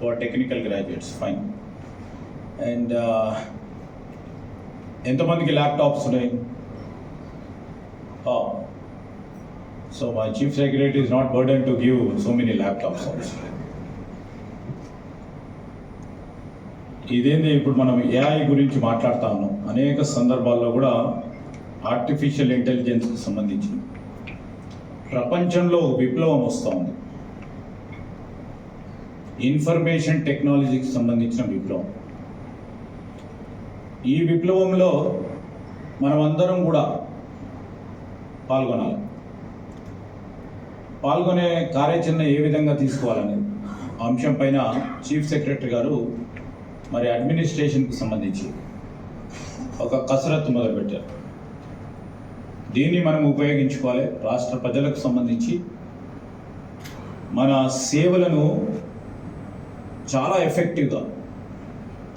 for technical graduates, fine. And uh, ఎంతమందికి laptops ఉన్నాయి? So my chief secretary is not burden to give so many laptops ఇదేంది ఇప్పుడు మనం AI గురించి మాట్లాడుతా ఉన్నాం. అనేక సందర్భాల్లో కూడా ఆర్టిఫిషియల్ ఇంటెలిజెన్స్కి సంబంధించి ప్రపంచంలో విప్లవం వస్తూ ఉంది. ఇన్ఫర్మేషన్ టెక్నాలజీకి సంబంధించిన విప్లవం. ఈ విప్లవంలో మనమందరం కూడా పాల్గొనాలి. పాల్గొనే కార్యాచరణ ఏ విధంగా తీసుకోవాలనేది అంశం పైన చీఫ్ సెక్రటరీ గారు మరి అడ్మినిస్ట్రేషన్కి సంబంధించి ఒక కసరత్తు మొదలుపెట్టారు. దీన్ని మనం ఉపయోగించుకోవాలి. రాష్ట్ర ప్రజలకు సంబంధించి మన సేవలను చాలా ఎఫెక్టివ్గా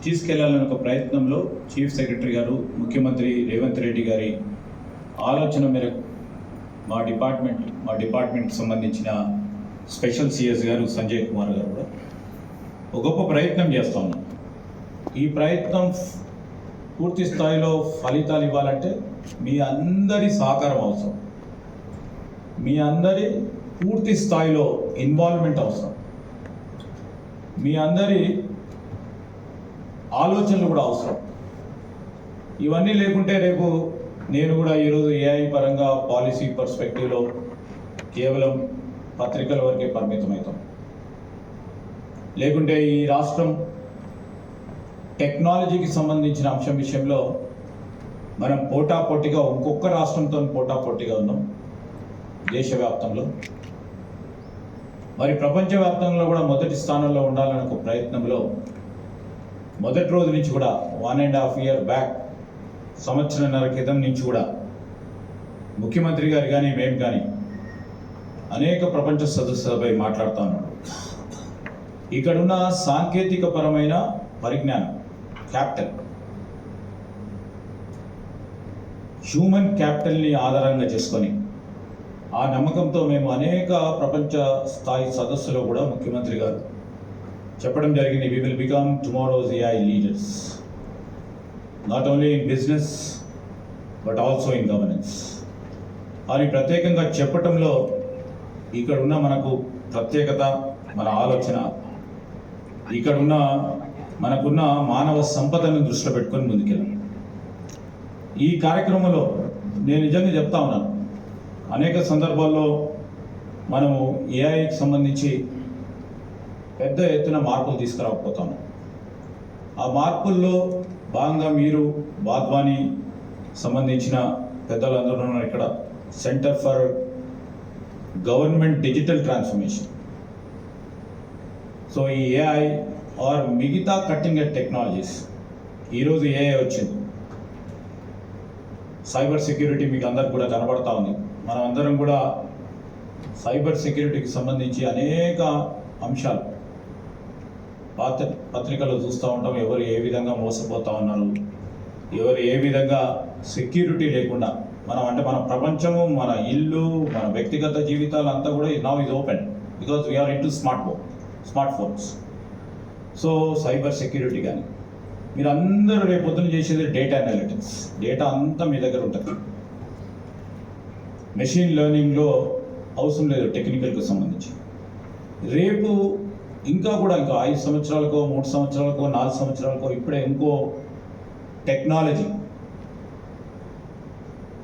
తీసుకెళ్ళాలనే ఒక ప్రయత్నంలో చీఫ్ సెక్రటరీ గారు ముఖ్యమంత్రి రేవంత్ రెడ్డి గారి ఆలోచన మేరకు మా డిపార్ట్మెంట్ మా డిపార్ట్మెంట్ సంబంధించిన స్పెషల్ సిఎస్ గారు సంజయ్ కుమార్ గారు కూడా ఒక గొప్ప ప్రయత్నం చేస్తా ఉన్నాం. ఈ ప్రయత్నం పూర్తి స్థాయిలో ఫలితాలు ఇవ్వాలంటే మీ అందరి సహకారం అవసరం. మీ అందరి పూర్తి స్థాయిలో ఇన్వాల్వ్మెంట్ అవసరం. మీ అందరి ఆలోచనలు కూడా అవసరం. ఇవన్నీ లేకుంటే రేపు నేను కూడా ఈరోజు ఏఐ పరంగా పాలసీ పర్స్పెక్టివ్లో కేవలం పత్రికల వరకే పరిమితమవుతాం. లేకుంటే ఈ రాష్ట్రం టెక్నాలజీకి సంబంధించిన అంశం విషయంలో మనం పోటాపోటీగా ఒక్కొక్క రాష్ట్రంతో పోటాపోటీగా ఉన్నాం దేశవ్యాప్తంలో. మరి ప్రపంచవ్యాప్తంలో కూడా మొదటి స్థానంలో ఉండాలనే ఒక ప్రయత్నంలో మొదటి రోజు నుంచి కూడా one and half year back సంవత్సరంన్నర క్రితం నుంచి కూడా ముఖ్యమంత్రి గారు కానీ మేము కానీ అనేక ప్రపంచ సదస్సులపై మాట్లాడుతూ ఉన్నాడు ఇక్కడున్న సాంకేతిక పరమైన పరిజ్ఞానం క్యాపిటల్. హ్యూమన్ క్యాపిటల్ని ఆధారంగా చేసుకొని ఆ నమ్మకంతో మేము అనేక ప్రపంచ స్థాయి సదస్సులో కూడా ముఖ్యమంత్రి గారు చెప్పడం జరిగింది we will become tomorrow's AI leaders not only in business but also in governance అని ప్రత్యేకంగా చెప్పటంలో ఇక్కడ ఉన్న మనకు ప్రత్యేకత మన ఆలోచన ఇక్కడున్న మనకున్న మానవ సంపదను దృష్టిలో పెట్టుకొని ముందుకెళ్ళాం ఈ కార్యక్రమంలో నేను నిజంగా చెప్తా ఉన్నాను. అనేక సందర్భాల్లో మనము ఏఐకి సంబంధించి పెద్ద ఎత్తున మార్పులు తీసుకురాకపోతాము. ఆ మార్పుల్లో భాగంగా మీరు బాద్వాని సంబంధించిన పెద్దలందరూ ఉన్నారు ఇక్కడ. Centre for government digital transformation. So ఈ ఏఐ ఆర్ మిగతా కట్టింగ్ టెక్నాలజీస్. ఈరోజు ఏఐ వచ్చింది. సైబర్ సెక్యూరిటీ మీకు అందరికి కూడా కనబడతా ఉంది. మనం అందరం కూడా సైబర్ సెక్యూరిటీకి సంబంధించి అనేక అంశాలు పాత్ర పత్రికల్లో చూస్తూ ఉంటాం. ఎవరు ఏ విధంగా మోసపోతూ ఉన్నారు ఎవరు ఏ విధంగా సెక్యూరిటీ లేకుండా మనం అంటే మన ప్రపంచము మన ఇల్లు మన వ్యక్తిగత జీవితాలు అంతా కూడా now is open because we are in to smart phone smart phones so cyber security కానీ మీరు అందరూ రేపు పొద్దున చేసేది డేటా అనాలిటిక్స్ డేటా అంతా మీ దగ్గర ఉంటుంది. మెషిన్ లెర్నింగ్లో అవసరం లేదు టెక్నికల్కి సంబంధించి. రేపు ఇంకా కూడా ఇంకా ఐదు సంవత్సరాలకో మూడు సంవత్సరాలకో నాలుగు సంవత్సరాలకో ఇప్పుడే ఇంకో టెక్నాలజీ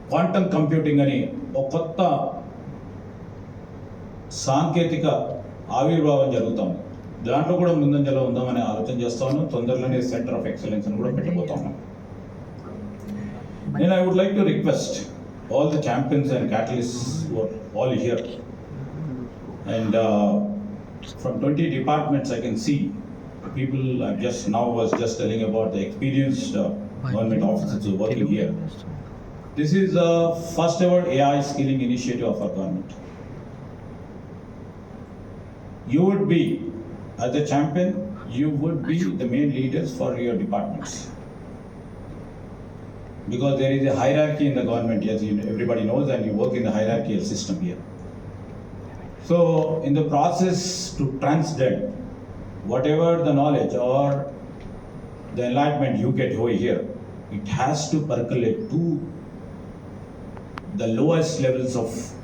క్వాంటమ్ కంప్యూటింగ్ అని ఒక కొత్త సాంకేతిక ఆవిర్భావం జరుగుతుంది. దాంట్లో కూడా ముందంజలో ఉందామని ఆలోచన చేస్తాను తొందరలోనే సెంటర్ ఆఫ్ ఎక్సలెన్స్ అని కూడా పెట్టబోతాము నేను I would like to request all the champions and catalyst all here and from 20 departments I can see people I've just now was just telling about the experienced uh, government officers who are working here. This is the first ever AI skilling initiative of our government. You would be, as a champion, you would be the main leaders for your departments. Because there is a hierarchy in the government, as you, everybody knows, and you work in the hierarchical system here. So, in the process to transcend whatever the knowledge or the enlightenment you get over here, it has to percolate to the lowest levels of